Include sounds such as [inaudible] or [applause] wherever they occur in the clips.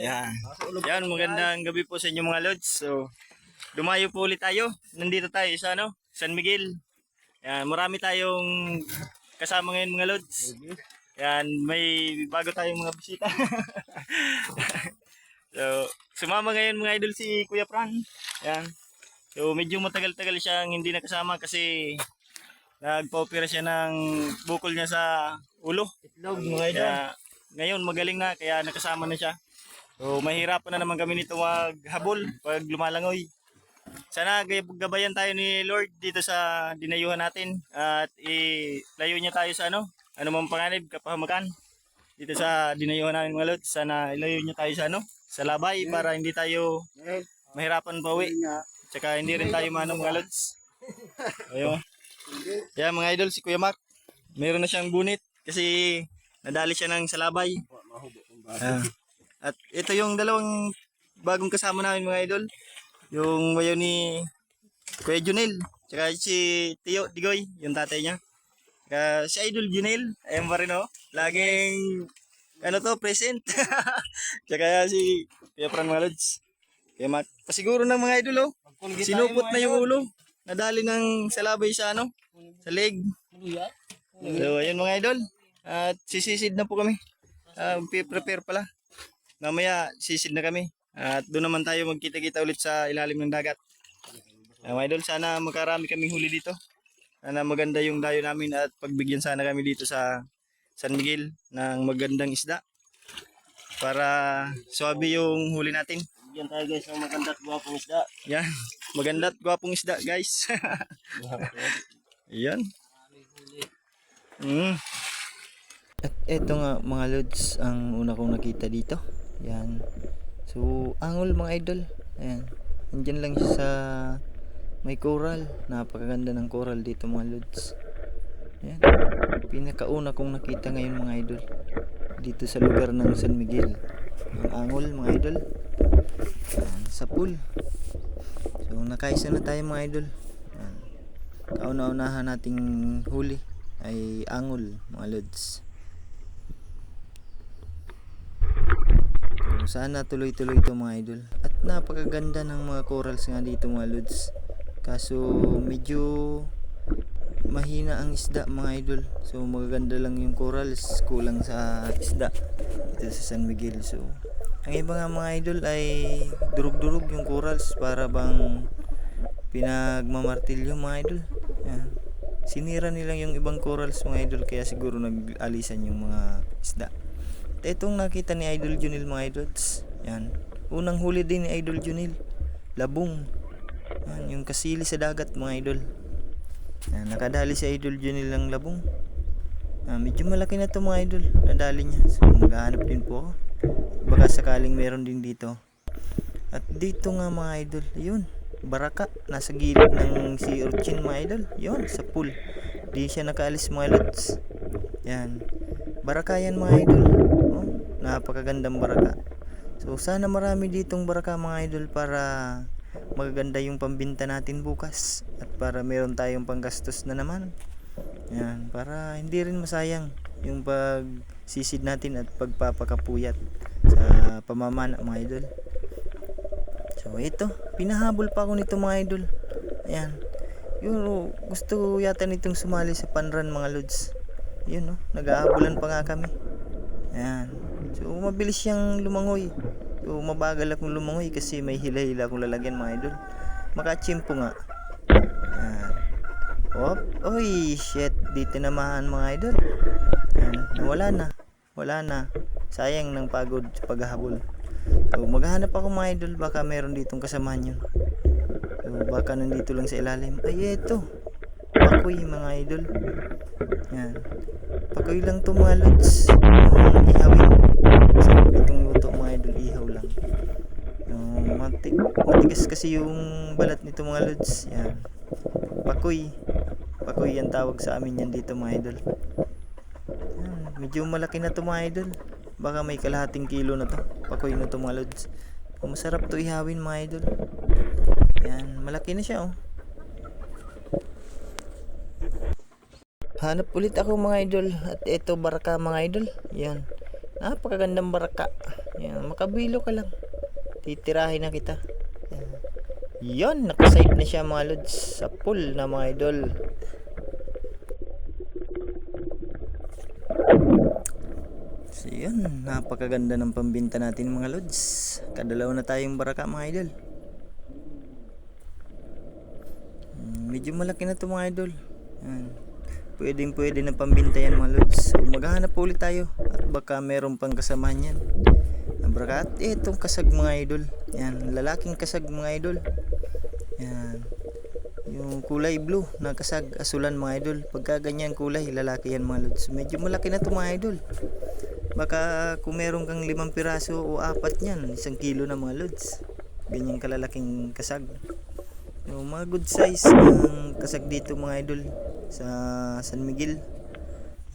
Yan. Yan, magandang gabi po sa inyo mga lods. So, dumayo po ulit tayo. Nandito tayo sa ano, San Miguel. Yan, marami tayong kasama ngayon mga lods. Yan, may bago tayong mga bisita. [laughs] so, sumama ngayon mga idol si Kuya Fran. Yan. So, medyo matagal-tagal siyang hindi nakasama kasi nagpa-opera siya ng bukol niya sa ulo. Itlog mga idol. Kaya, ngayon magaling na kaya nakasama na siya. So mahirapan na naman kami nito maghabol pag lumalangoy. Sana gabayan tayo ni Lord dito sa dinayuhan natin at ilayo niya tayo sa ano, ano mang panganib, kapahamakan. Dito sa dinayuhan namin mga Lord, sana ilayo niya tayo sa ano, sa labay para hindi tayo mahirapan pa uwi. Tsaka hindi rin tayo manong mga Lods. Ayun. Yan mga idol, si Kuya Mark. Meron na siyang bunit kasi nadali siya ng salabay. Ah. At ito yung dalawang bagong kasama namin mga idol. Yung bayo ni Kuya Junel. Tsaka si Tio Digoy, yung tatay niya. Tsaka si Idol Junel. Ayan pa rin oh. Laging ano to, present. [laughs] Tsaka si Kuya Fran mga Lods. Kaya mat, pasiguro ng mga idol oh. Sinupot na yung ulo. Nadali ng salabay sa ano, sa leg. So, ayun mga idol. At sisisid na po kami. Ah, prepare pala. Mamaya sisid na kami. At doon naman tayo magkita-kita ulit sa ilalim ng dagat. Mga idol, sana makarami kaming huli dito. Sana maganda yung dayo namin at pagbigyan sana kami dito sa San Miguel ng magandang isda. Para swabe yung huli natin. Yan tayo guys ng maganda at gwapong isda. Yan. Maganda at gwapong isda, guys. [laughs] Yan. Mm. At eto nga mga lods ang una kong nakita dito. Yan. So, angol mga idol. Ayan. Nandyan lang siya sa may coral. Napakaganda ng coral dito mga lods. Ayan. Pinakauna kong nakita ngayon mga idol. Dito sa lugar ng San Miguel. Ang angol mga idol. Ayan, sa pool. So, nakaisa na tayo mga idol. Ayan. Kauna-unahan nating huli ay angol mga lods. Sana tuloy-tuloy ito mga idol. At napakaganda ng mga corals nga dito mga lods. Kaso medyo mahina ang isda mga idol. So magaganda lang yung corals, kulang sa isda dito sa San Miguel. So ang iba nga mga idol ay durug-durug yung corals para bang pinagmamartilyo mga idol. Yan. Sinira nila yung ibang corals mga idol kaya siguro nag-alisan yung mga isda. Itong nakita ni Idol Junil mga idols. Yan. Unang huli din ni Idol Junil. Labong. Yan, yung kasili sa dagat mga idol. Yan, nakadali si Idol Junil ng labong. Ah, medyo malaki na to mga idol. Nadali niya. So maghahanap din po ako. Baka sakaling meron din dito. At dito nga mga idol, yun. Baraka, nasa gilid ng si Urchin mga idol. Yun, sa pool. Di siya nakaalis mga lods. Yan. Baraka yan mga idol. Oh, napakagandang baraka. So sana marami ditong baraka mga idol para magaganda yung pambinta natin bukas at para meron tayong panggastos na naman. Yan, para hindi rin masayang yung pagsisid natin at pagpapakapuyat sa pamamana mga idol. So ito, pinahabol pa ako nito mga idol. Ayan. Yun, oh, gusto yata nitong sumali sa panran mga lods. Yun no, naghahabulan pa nga kami. Ayan. So mabilis siyang lumangoy. So mabagal akong lumangoy kasi may hila-hila akong lalagyan mga idol. Makachimpo nga. Ayan. Op, oy, shit, di tinamaan mga idol. Ayan, wala na. Wala na. Sayang ng pagod sa paghahabol. So maghahanap ako mga idol, baka meron ditong kasamahan yun. So baka nandito lang sa ilalim. Ay, eto. Pakoy mga idol. Yan. Pakoy lang to mga lods. Um, ihawin. Matigas kasi yung balat nito mga lods. Yan. Pakoy. Pakoy yan tawag sa amin yan dito mga idol. Yan. Medyo malaki na to mga idol. Baka may kalahating kilo na to. Pakoy na to mga lods. Masarap to ihawin mga idol. Yan. Malaki na siya oh. Hanap ulit ako mga idol at ito baraka mga idol. Yan. Napakagandang baraka. Yan, makabilo ka lang. Titirahin na kita. Yan, nakasite na siya mga lods sa pool na mga idol. So yun, napakaganda ng pambinta natin mga lods. Kadalaw na tayong baraka mga idol. Mm, Medyo malaki na to mga idol. Yan. Pwedeng pwede na pambinta yan mga lods. So maghahanap ulit tayo. At baka meron pang kasamahan yan. Baraka at itong kasag mga idol. Yan, lalaking kasag mga idol. Yan. Yung kulay blue na kasag asulan mga idol. Pagka ganyan kulay, lalaki yan mga lods. Medyo malaki na to mga idol. Baka kung meron kang limang piraso o apat niyan, isang kilo na mga lods. Ganyan kalalaking kasag. Yung mga good size ang kasag dito mga idol sa San Miguel.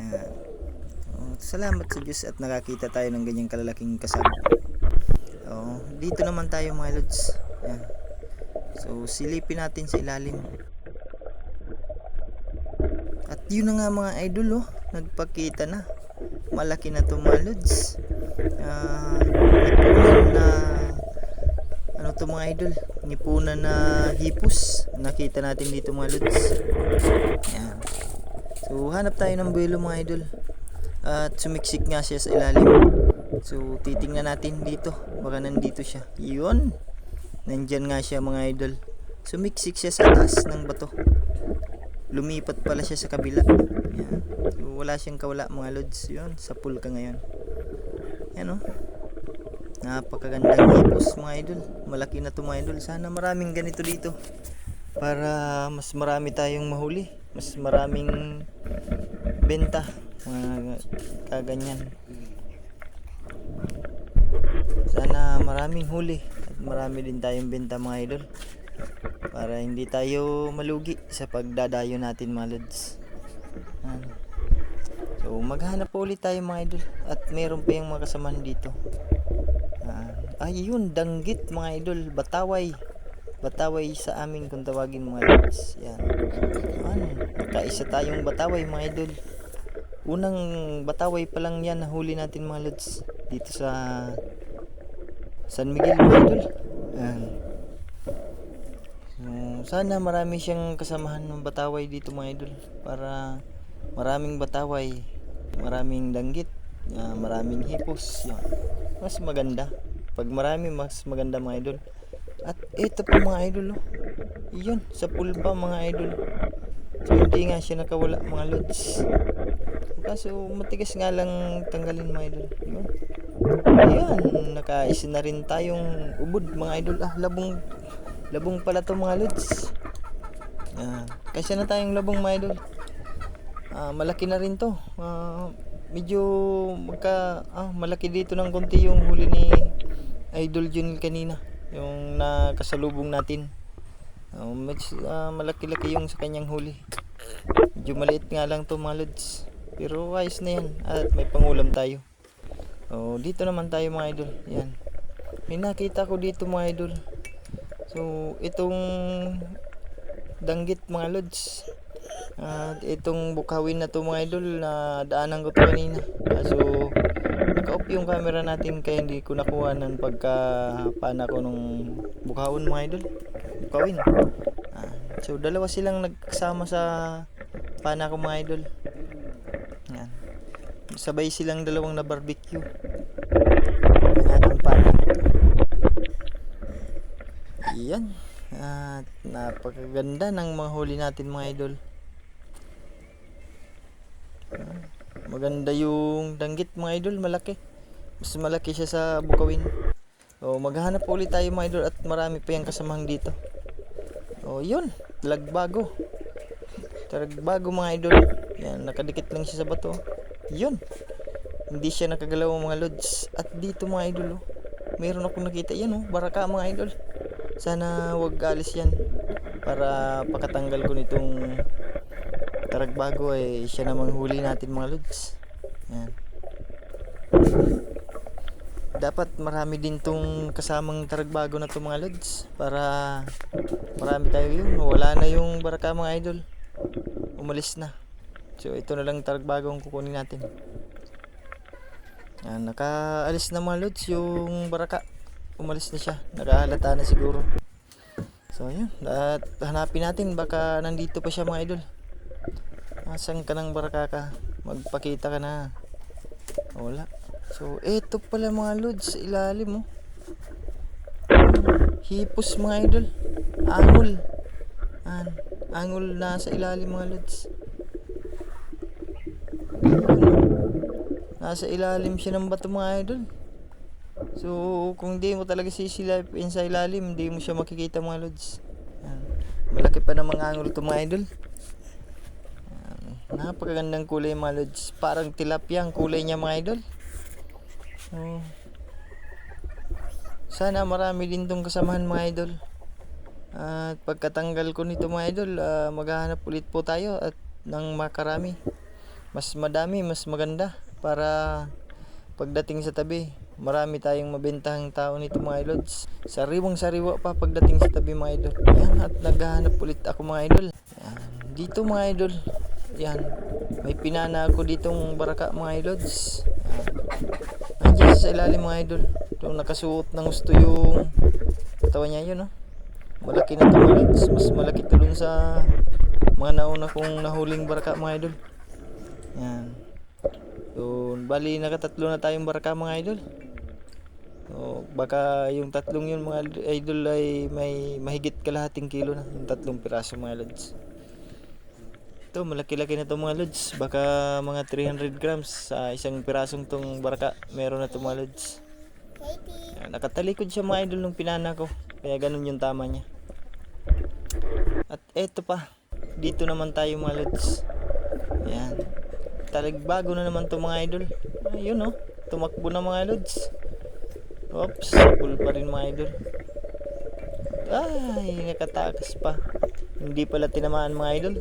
Yan. Salamat sa Diyos at nakakita tayo ng ganyang kalalaking kasag. Oh, dito naman tayo mga lods. Yan. So silipin natin sa ilalim. At yun na nga mga idol oh, nagpakita na. Malaki na to mga lods. Nipunan na ano to mga idol, nipunan na hipos. Nakita natin dito mga lods. Yan. So hanap tayo ng buwelo mga idol. At sumiksik nga siya sa ilalim. So titingnan natin dito. Baka nandito siya. Yun. Nandyan nga siya mga idol. Sumiksik siya sa taas ng bato. Lumipat pala siya sa kabila. Yan. So, wala siyang kawala mga lods. Yun. Sa pool ka ngayon. Yan oh. Napakagandang hipos mga idol. Malaki na to mga idol. Sana maraming ganito dito. Para mas marami tayong mahuli. Mas maraming benta. Mga kaganyan. Sana maraming huli. At marami din tayong benta mga idol. Para hindi tayo malugi sa pagdadayo natin mga lods. Yan. So maghanap po ulit tayo mga idol. At meron pa yung mga kasamahan dito. Ayun, danggit mga idol, bataway. Bataway sa amin kung tawagin mga lods. Yan. Ano, nakaisa tayong bataway mga idol. Unang bataway pa lang yan nahuli natin mga lods dito sa San Miguel idol. Yan. So, sana marami siyang kasamahan ng bataway dito mga idol para maraming bataway, maraming danggit, ah, maraming hipos. Yan. Mas maganda. Pag marami mas maganda mga idol. At ito po mga idol oh. Iyon, sa pool pa mga idol. So hindi nga siya nakawala mga lods. Kaso matigas nga lang tanggalin mga idol. Yun. Ayan, nakaisa na rin tayong ubod mga idol. Ah, labong labong pala to mga lods. Yan. Kasi na tayong labong mga idol. Ah, malaki na rin to. Ah, medyo magka ah, malaki dito ng konti yung huli ni Idol Jun kanina. Yung nakasalubong natin. Ah, medyo, ah, malaki-laki yung sa kanyang huli. Medyo maliit nga lang to mga lods. Pero ayos na yan. At may pangulam tayo. Oh, dito naman tayo mga idol. Yan. May nakita ko dito mga idol. So, itong danggit mga lods. At itong bukawin na to mga idol na daanan ko to kanina. Kaso naka-off yung camera natin kaya hindi ko nakuha ng pagka pana ko nung bukawin mga idol. Bukawin. Ah, so dalawa silang nagkasama sa pana ko mga idol. Sabay silang dalawang na barbecue. Ating pana. Yan. At napakaganda ng mga huli natin mga idol. Maganda yung danggit mga idol, malaki. Mas malaki siya sa bukawin. O maghahanap po ulit tayo mga idol at marami pa yung kasamahang dito. O yun, talagbago. Talagbago mga idol. Yan, nakadikit lang siya sa bato. Yun. Hindi siya nakagalaw mga lods. At dito mga idol, oh, mayroon akong nakita yan, oh, baraka mga idol. Sana wag alis yan para pakatanggal ko nitong taragbago ay siya namang huli natin mga lods. Yan. Dapat marami din tong kasamang taragbago na to mga lods para marami tayo yun. Wala na yung baraka mga idol. Umalis na. So ito na lang taragbago ang kukunin natin. Yan, nakaalis na mga lods yung baraka. Umalis na siya. Nakahalata na siguro. So yun, at hanapin natin baka nandito pa siya mga idol. Asan ka ng baraka ka? Magpakita ka na. Wala. So eto pala mga lods ilalim oh. Hipos mga idol. Angol. An, angol na sa ilalim mga lods. Nasa ilalim siya ng bato mga idol. So, kung di mo talaga sisilapin sa ilalim, hindi mo siya makikita mga lods. Yan. Malaki pa ng mga angol to mga idol. Yan. Napakagandang kulay mga lods. Parang tilapia ang kulay niya mga idol. So, sana marami din tong kasamahan mga idol. At pagkatanggal ko nito mga idol, ah, maghahanap ulit po tayo at ng makarami. Mas madami, mas maganda para pagdating sa tabi, marami tayong mabentahang tao nito mga idols. Sariwang sariwa pa pagdating sa tabi mga idol. Yan, at naghahanap ulit ako mga idol. Yan, dito mga idol. Yan, may pinana ako ditong baraka mga idols. Yan. Nandiyan sa ilalim mga idol. Ito nakasuot ng gusto yung katawan niya yun no. Malaki na ito mga idols. Mas malaki ito dun sa mga nauna kong nahuling baraka mga idol. Yan. So, bali nakatatlo na tayong baraka mga idol. So, baka yung tatlong yun mga idol ay may mahigit kalahating kilo na. Yung tatlong piraso mga lods. Ito, malaki-laki na to mga lods. Baka mga 300 grams sa isang pirasong tong baraka. Meron na to mga lods. Nakatalikod siya mga idol nung pinana ko. Kaya ganun yung tama niya. At eto pa. Dito naman tayo mga lods. Yan. Talagbago na naman to mga idol. Ayun oh. Tumakbo na mga lods. Oops. Full pa rin mga idol. Ay, nakatakas pa. Hindi pala tinamaan mga idol.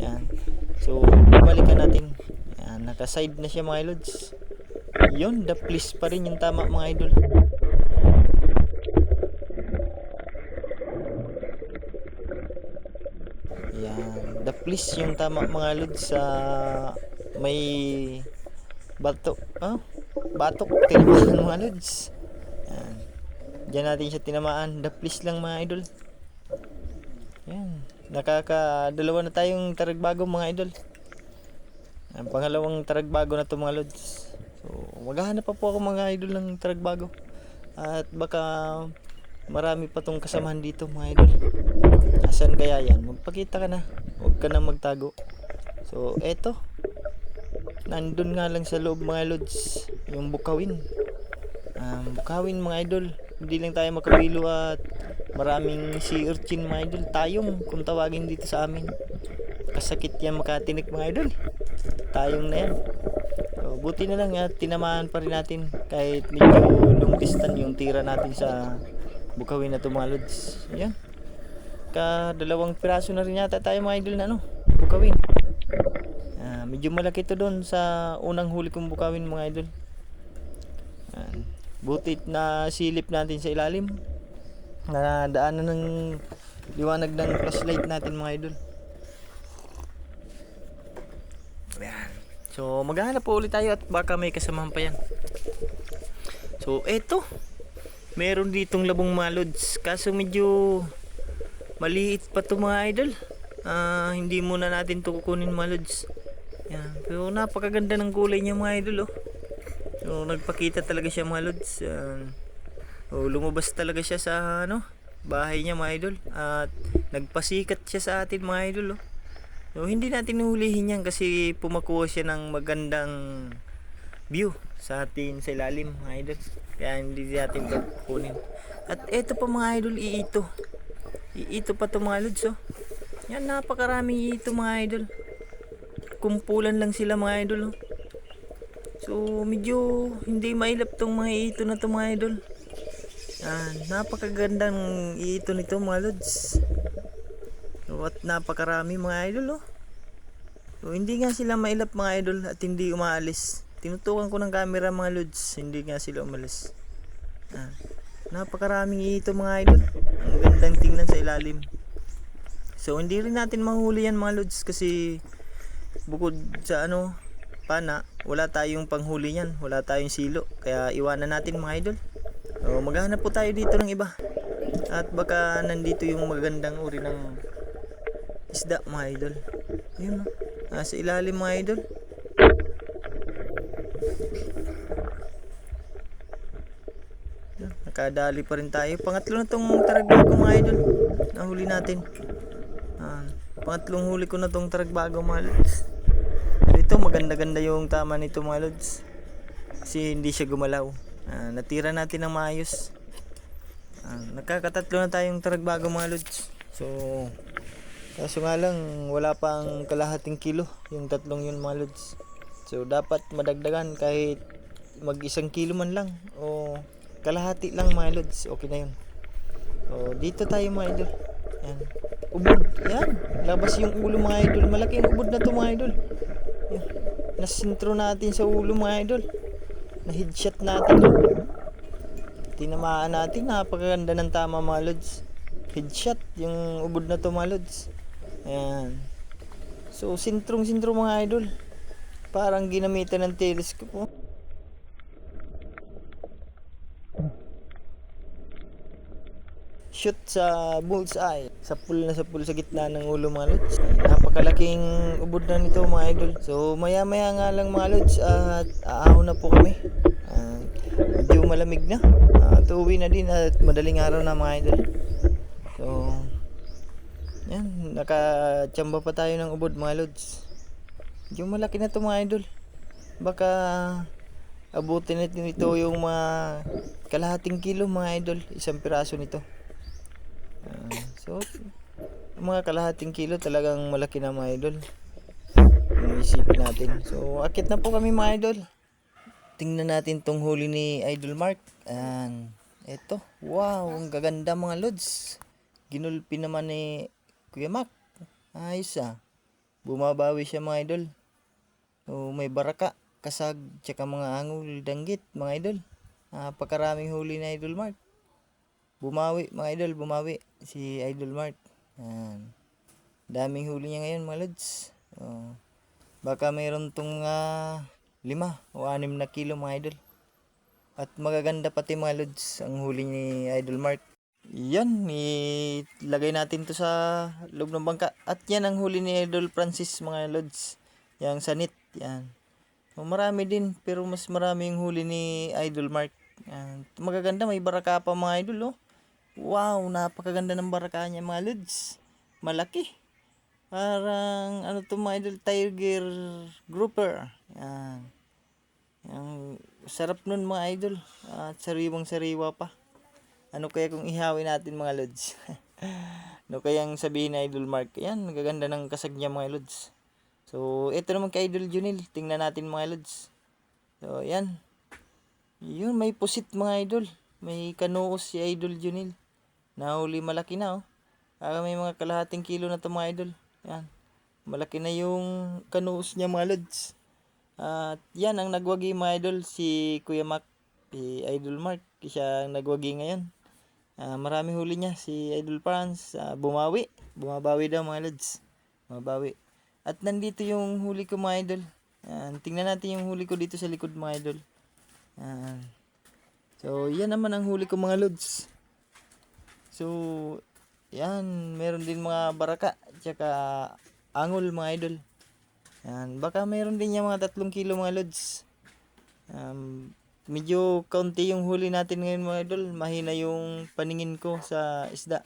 Yan. So, balikan natin. Yan, naka-side na siya mga lods. Yun, the please pa rin yung tama mga idol. Yan, the please yung tama mga lods sa may bato, ah, batok, tinamaan mga lods. Yan. Diyan natin siya tinamaan. The please lang mga idol. Yan. Nakaka-dalawa na tayong taragbago mga idol. Ang pangalawang taragbago na to mga lods. So, maghahanap pa po ako mga idol ng taragbago. At baka marami pa tong kasamahan dito mga idol. Asan kaya yan? Magpakita ka na. Huwag ka na magtago. So, eto. Nandun nga lang sa loob mga lods. Yung bukawin. Um, bukawin mga idol. Hindi lang tayo makabilo at maraming sea urchin mga idol. Tayong kung tawagin dito sa amin. Kasakit yan makatinik mga idol. Tayong na yan. So, buti na lang at tinamaan pa rin natin kahit medyo long yung tira natin sa bukawin na mga lods. Ayan. Ka dalawang piraso na rin yata tayo mga idol na ano, bukawin. Medyo malaki to doon sa unang huli kong bukawin mga idol. Ayan. Butit na silip natin sa ilalim. Na daanan ng liwanag ng flashlight natin mga idol. Ayan. So maghahanap po ulit tayo at baka may kasamahan pa yan. So eto. Meron ditong labong malods. Kaso medyo maliit pa to mga idol. Ah, hindi muna natin to kukunin mga lods. Yan. Pero napakaganda ng kulay niya mga idol oh. So, nagpakita talaga siya mga lods. Yan. oh, lumabas talaga siya sa ano, bahay niya mga idol. At nagpasikat siya sa atin mga idol oh. So, hindi natin hulihin yan kasi pumakuha siya ng magandang view sa atin sa ilalim mga idol. Kaya hindi natin ito kukunin. At eto pa mga idol, iito. Iito pa to mga lods oh. Yan napakarami ito mga idol. Kumpulan lang sila mga idol oh. So medyo hindi mailap tong mga ito na to mga idol. Yan, napakagandang ito nito mga lods. At napakarami mga idol oh. So hindi nga sila mailap mga idol at hindi umaalis. Tinutukan ko ng camera mga lods, hindi nga sila umalis. Ah, napakaraming ito mga idol. Ang gandang tingnan sa ilalim. So hindi rin natin mahuli yan mga lods kasi bukod sa ano pana, wala tayong panghuli niyan, wala tayong silo. Kaya iwanan natin mga idol. So, maghahanap po tayo dito ng iba. At baka nandito yung magandang uri ng isda mga idol. Ayun no. Nasa ilalim mga idol. Nakadali pa rin tayo. Pangatlo na tong taragbago mga idol. Nahuli natin. Ah, pangatlong huli ko na tong taragbago mga lods. Ito maganda-ganda yung tama nito mga lods. Kasi hindi siya gumalaw. Ah, natira natin ng maayos. Ah, nagkakatatlo na tayong taragbago mga lods. So, kaso nga lang wala pang kalahating kilo yung tatlong yun mga lods. So, dapat madagdagan kahit mag isang kilo man lang o kalahati lang mga lods. Okay na yun. So, dito tayo mga idol. Yan. Ubod. Yan. Labas yung ulo mga idol. Malaki yung ubod na to mga idol. Yan. Nasintro natin sa ulo mga idol. Na headshot natin. Tinamaan natin. Napakaganda ng tama mga lods. Headshot. Yung ubod na to mga lods. Ayan. So, sintrong-sintro mga idol. Parang ginamitan ng telescope. Oh. Shoot sa bullseye. Sa pool na sa pool sa gitna ng ulo mga lods. Napakalaking ubod na nito mga idol. So maya maya nga lang mga lods at aahon na po kami. Ah, medyo malamig na. At uwi na din at madaling araw na mga idol. So yan nakachamba pa tayo ng ubod mga lods. Medyo malaki na to mga idol. Baka abutin natin ito yung mga kalahating kilo mga idol. Isang piraso nito Ah, so, mga kalahating kilo talagang malaki na mga idol. Yung isipin natin. So, akit na po kami mga idol. Tingnan natin tong huli ni Idol Mark. Ayan. Ito. Wow, ang gaganda mga lods. Ginulpi naman ni Kuya Mac. Ayos ah. Bumabawi siya mga idol. So, may baraka, kasag, tsaka mga angul, danggit mga idol. Napakaraming huli ni Idol Mark. Bumawi, mga idol, bumawi. Si Idol Mark. Yan. Daming huli niya ngayon, mga lods. Oh. Baka mayroon tong ah, lima o anim na kilo, mga idol. At magaganda pati mga lods ang huli ni Idol Mark. Yan, ilagay natin to sa loob ng bangka. At yan ang huli ni Idol Francis, mga lods. Yang sanit, yan. So, marami din, pero mas marami yung huli ni Idol Mark. Yan. Magaganda, may baraka pa mga idol, oh. Wow, napakaganda ng baraka niya mga lods. Malaki. Parang ano to mga idol, tiger grouper. Yan. Yung sarap nun mga idol. At sariwang sariwa pa. Ano kaya kung ihawin natin mga lods? [laughs] ano kayang sabihin na idol Mark? Yan, nagaganda ng kasag niya mga lods. So, ito naman kay Idol Junil. Tingnan natin mga lods. So, yan. Yun, may pusit mga idol. May kanuos si Idol Junil. Nahuli malaki na oh. Ah, may mga kalahating kilo na to mga idol. Yan. Malaki na yung kanuos niya mga lods. At yan ang nagwagi mga idol si Kuya Mac, si Idol Mark. Siya ang nagwagi ngayon. Ah, maraming huli niya si Idol Franz. Ah, bumawi. Bumabawi daw mga lods. Bumabawi. At nandito yung huli ko mga idol. Yan. Tingnan natin yung huli ko dito sa likod mga idol. Yan. So, yan naman ang huli ko mga lods. So, yan, meron din mga baraka, tsaka angol mga idol. Yan, baka meron din yung mga tatlong kilo mga lods. Um, medyo kaunti yung huli natin ngayon mga idol. Mahina yung paningin ko sa isda.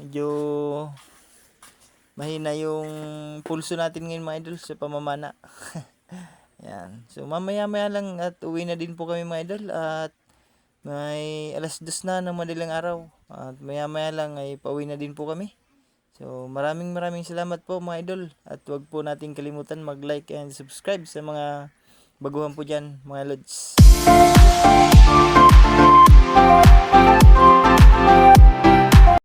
Medyo mahina yung pulso natin ngayon mga idol sa pamamana. [laughs] Yan. So mamaya maya lang at uwi na din po kami mga idol at may alas dos na ng madaling araw at maya maya lang ay pauwi na din po kami. So maraming maraming salamat po mga idol at wag po nating kalimutan mag-like and subscribe sa mga baguhan po dyan mga lods.